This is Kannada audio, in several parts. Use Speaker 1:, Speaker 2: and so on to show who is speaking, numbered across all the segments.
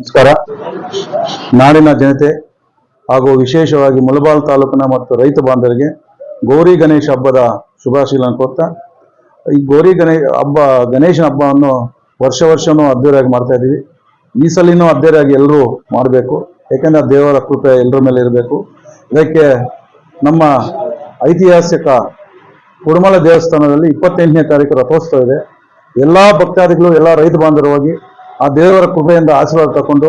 Speaker 1: ನಮಸ್ಕಾರ. ನಾಡಿನ ಜನತೆ ಹಾಗೂ ವಿಶೇಷವಾಗಿ ಮುಳಬಾಲ್ ತಾಲೂಕಿನ ಮತ್ತು ರೈತ ಬಾಂಧವರಿಗೆ ಗೌರಿ ಗಣೇಶ ಹಬ್ಬದ ಶುಭಾಶಯಗಳನ್ನು ಕೋರ್ತಾ, ಈ ಗೌರಿ ಗಣೇ, ಹಬ್ಬ, ಗಣೇಶನ ಹಬ್ಬವನ್ನು ವರ್ಷ ವರ್ಷನೂ ಅದ್ದೂರಿಯಾಗಿ ಮಾಡ್ತಾ ಇದ್ದೀವಿ. ಈ ಸಲಿನೂ ಅದ್ದೂರಿಯಾಗಿ ಎಲ್ಲರೂ ಮಾಡಬೇಕು. ಯಾಕೆಂದ್ರೆ ದೇವರ ಕೃಪೆ ಎಲ್ಲರ ಮೇಲೆ ಇರಬೇಕು. ಇದಕ್ಕೆ ನಮ್ಮ ಐತಿಹಾಸಿಕ ಕುಡುಮಲ ದೇವಸ್ಥಾನದಲ್ಲಿ ಇಪ್ಪತ್ತೆಂಟನೇ ತಾರೀಕು ರಥೋತ್ಸವ ಇದೆ. ಎಲ್ಲ ಭಕ್ತಾದಿಗಳು, ಎಲ್ಲ ರೈತ ಬಾಂಧವರು ಹೋಗಿ ಆ ದೇವರ ಕೃಪೆಯಿಂದ ಆಶೀರ್ವಾದ ತಗೊಂಡು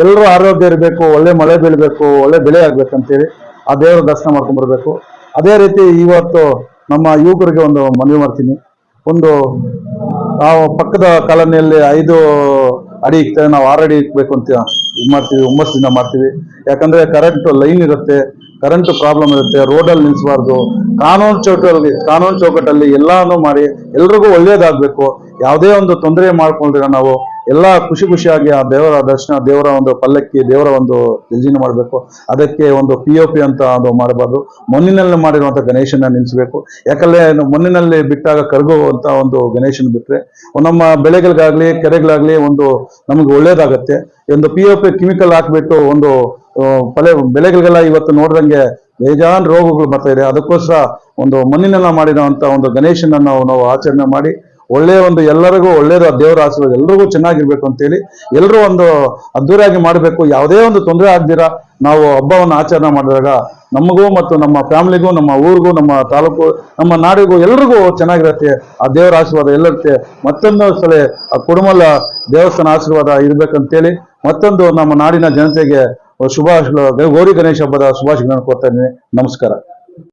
Speaker 1: ಎಲ್ಲರೂ ಆರೋಗ್ಯ ಇರಬೇಕು, ಒಳ್ಳೆ ಮಳೆ ಬೀಳಬೇಕು, ಒಳ್ಳೆ ಬೆಳೆ ಆಗ್ಬೇಕಂತೇಳಿ ಆ ದೇವರ ದರ್ಶನ ಮಾಡ್ಕೊಂಡ್ಬರ್ಬೇಕು ಅದೇ ರೀತಿ ಇವತ್ತು ನಮ್ಮ ಯುವಕರಿಗೆ ಒಂದು ಮನವಿ ಮಾಡ್ತೀನಿ. ಒಂದು ನಾವು ಪಕ್ಕದ ಕಾಲೋನಿಯಲ್ಲಿ ಐದು ಅಡಿ ಇಕ್ತೇವೆ ನಾವು ಆರು ಅಡಿ ಇಕ್ಬೇಕು ಅಂತ ಇದು ಮಾಡ್ತೀವಿ, ಹುಮ್ಮಸ್ಸಿಂದ ಮಾಡ್ತೀವಿ. ಯಾಕಂದ್ರೆ ಕರೆಂಟ್ ಲೈನ್ ಇರುತ್ತೆ ಕರೆಂಟ್ ಪ್ರಾಬ್ಲಮ್ ಇರುತ್ತೆ ರೋಡಲ್ಲಿ ನಿಲ್ಲಿಸಬಾರ್ದು ಕಾನೂನು ಚೌಕಲ್ಲಿ ಕಾನೂನು ಚೌಕಟ್ಟಲ್ಲಿ ಎಲ್ಲಾನು ಮಾಡಿ ಎಲ್ರಿಗೂ ಒಳ್ಳೆಯದಾಗಬೇಕು ಯಾವುದೇ ಒಂದು ತೊಂದರೆ ಮಾಡ್ಕೊಂಡಿರೋ ನಾವು ಎಲ್ಲ ಖುಷಿ ಖುಷಿಯಾಗಿ ಆ ದೇವರ ದರ್ಶನ, ದೇವರ ಒಂದು ಪಲ್ಲಕ್ಕಿ, ದೇವರ ಒಂದು ಎಂಜಿನ್ ಮಾಡಬೇಕು. ಅದಕ್ಕೆ ಒಂದು ಪಿ ಒ ಪಿ ಅಂತ ಅದು ಮಾಡಬಾರ್ದು. ಮಣ್ಣಿನಲ್ಲಿ ಮಾಡಿರುವಂಥ ಗಣೇಶನ ನಿಲ್ಲಿಸಬೇಕು. ಯಾಕಂದ್ರೆ ಮಣ್ಣಿನಲ್ಲಿ ಬಿಟ್ಟಾಗ ಕರಗುವಂಥ ಒಂದು ಗಣೇಶನ ಬಿಟ್ಟರೆ ನಮ್ಮ ಬೆಳೆಗಳಿಗಾಗಲಿ, ಕೆರೆಗಳಾಗಲಿ ಒಂದು ನಮಗೆ ಒಳ್ಳೇದಾಗತ್ತೆ. ಒಂದು ಪಿ ಒ ಪಿ ಕೆಮಿಕಲ್ ಹಾಕ್ಬಿಟ್ಟು ಒಂದು ಪಲೆ ಬೆಳೆಗಳಿಗೆಲ್ಲ ಇವತ್ತು ನೋಡಿದಂಗೆ ಬೇಜಾನ್ ರೋಗಗಳು ಬರ್ತಾ ಇದೆ. ಅದಕ್ಕೋಸ್ಕರ ಒಂದು ಮಣ್ಣಿನೆಲ್ಲ ಮಾಡಿರುವಂತ ಒಂದು ಗಣೇಶನ ನಾವು ನಾವು ಆಚರಣೆ ಮಾಡಿ ಒಳ್ಳೆಯ ಒಂದು ಎಲ್ಲರಿಗೂ ಒಳ್ಳೇದು ದೇವರ ಆಶೀರ್ವಾದ ಎಲ್ರಿಗೂ ಚೆನ್ನಾಗಿರ್ಬೇಕು ಅಂತೇಳಿ ಎಲ್ಲರೂ ಒಂದು ಅದ್ದೂರಿಯಾಗಿ ಮಾಡಬೇಕು. ಯಾವುದೇ ಒಂದು ತೊಂದರೆ ಆಗ್ದಿರಾ, ನಾವು ಹಬ್ಬವನ್ನು ಆಚರಣೆ ಮಾಡಿದಾಗ ನಮಗೂ ಮತ್ತು ನಮ್ಮ ಫ್ಯಾಮಿಲಿಗೂ, ನಮ್ಮ ಊರಿಗೂ, ನಮ್ಮ ತಾಲೂಕು, ನಮ್ಮ ನಾಡಿಗೂ ಎಲ್ರಿಗೂ ಚೆನ್ನಾಗಿರುತ್ತೆ ಆ ದೇವರ ಆಶೀರ್ವಾದ ಎಲ್ಲರತ್ತೆ ಮತ್ತೊಂದು ಸಲ ಆ ಕುಡುಮಲ ದೇವಸ್ಥಾನ ಆಶೀರ್ವಾದ ಇರ್ಬೇಕಂತೇಳಿ ಮತ್ತೊಂದು ನಮ್ಮ ನಾಡಿನ ಜನತೆಗೆ ಶುಭಾಶ ಗೌರಿ ಗಣೇಶ ಹಬ್ಬದ ಶುಭಾಶಯಗಳನ್ನು ಕೊಡ್ತಾ ನಮಸ್ಕಾರ.